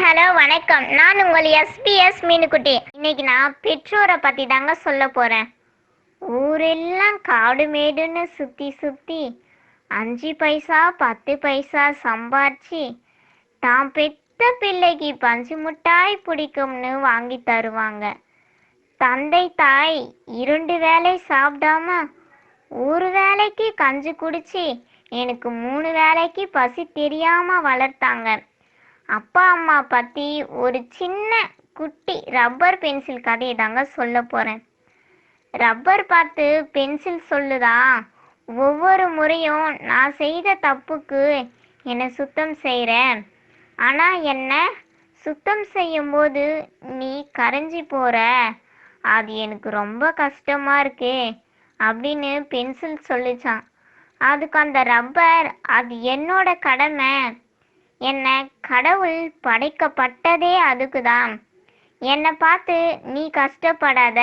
Hello வணக்கம். நான் உங்கள் எஸ்பிஎஸ் மீனுக்குட்டி. இன்னைக்கு நான் பெற்றோரை பற்றி தாங்க சொல்ல போகிறேன் ஊரெல்லாம் காடு மேடுன்னு சுற்றி சுற்றி அஞ்சு பைசா பத்து பைசா சம்பாரிச்சு தான் பெத்த பிள்ளைக்கு பஞ்சு முட்டாய் பிடிக்கும்னு வாங்கி தருவாங்க. தந்தை தாய் இரண்டு வேளை சாப்பிடாம ஒரு வேளைக்கு கஞ்சி குடிச்சு எனக்கு மூணு வேளைக்கு பசி தெரியாம வளர்த்தாங்க. அப்பா அம்மா பற்றி ஒரு சின்ன குட்டி ரப்பர் பென்சில் கதையை தாங்க சொல்ல போகிறேன் ரப்பர் பார்த்து பென்சில் சொல்லுதா? ஒவ்வொரு முறையும் நான் செய்த தப்புக்கு என்னை சுத்தம் செய்கிறேன் ஆனால் என்ன? சுத்தம் செய்யும்போது நீ கரைஞ்சி போகிற அது எனக்கு ரொம்ப கஷ்டமாக இருக்கே அப்படின்னு பென்சில் சொல்லிச்சான். அதுக்கு அந்த ரப்பர் அது என்னோட கடமை. என்னை கடவுள் படைக்கப்பட்டதே அதுக்கு தான் என்னை பார்த்து நீ கஷ்டப்படாத.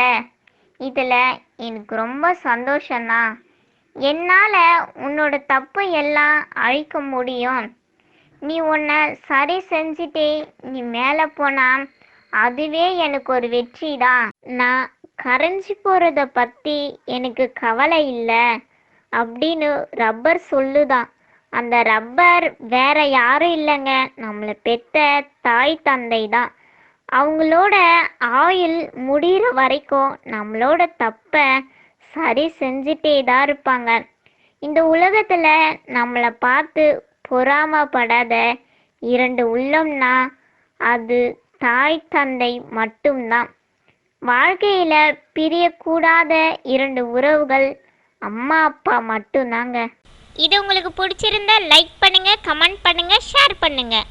இதில் எனக்கு ரொம்ப சந்தோஷம்தான் என்னால் உன்னோட தப்பு எல்லாம் அழிக்க முடியும். நீ உன்னை சரி செஞ்சுட்டே நீ மேலே போனா அதுவே எனக்கு ஒரு வெற்றி தான் நான் கரைஞ்சி போகிறத பற்றி எனக்கு கவலை இல்லை. அப்படின்னு ரப்பர் சொல்லுதான். அந்த ரப்பர் வேற யாரும் இல்லைங்க. நம்மளை பெத்த தாய் தந்தை தான். அவங்களோட ஆயுள் முடிகிற வரைக்கும் நம்மளோட தப்பை சரி செஞ்சுட்டே தான் இருப்பாங்க. இந்த உலகத்தில் நம்மளை பார்த்து பொறாமப்படாத இரண்டு உள்ளம்னா அது தாய் தந்தை மட்டும்தான். வாழ்க்கையில பிரியக்கூடாத இரண்டு உறவுகள் அம்மா அப்பா மட்டும்தாங்க. இது உங்களுக்கு பிடிச்சிருந்தா லைக் பண்ணுங்கள் கமெண்ட் பண்ணுங்க ஷேர் பண்ணுங்கள்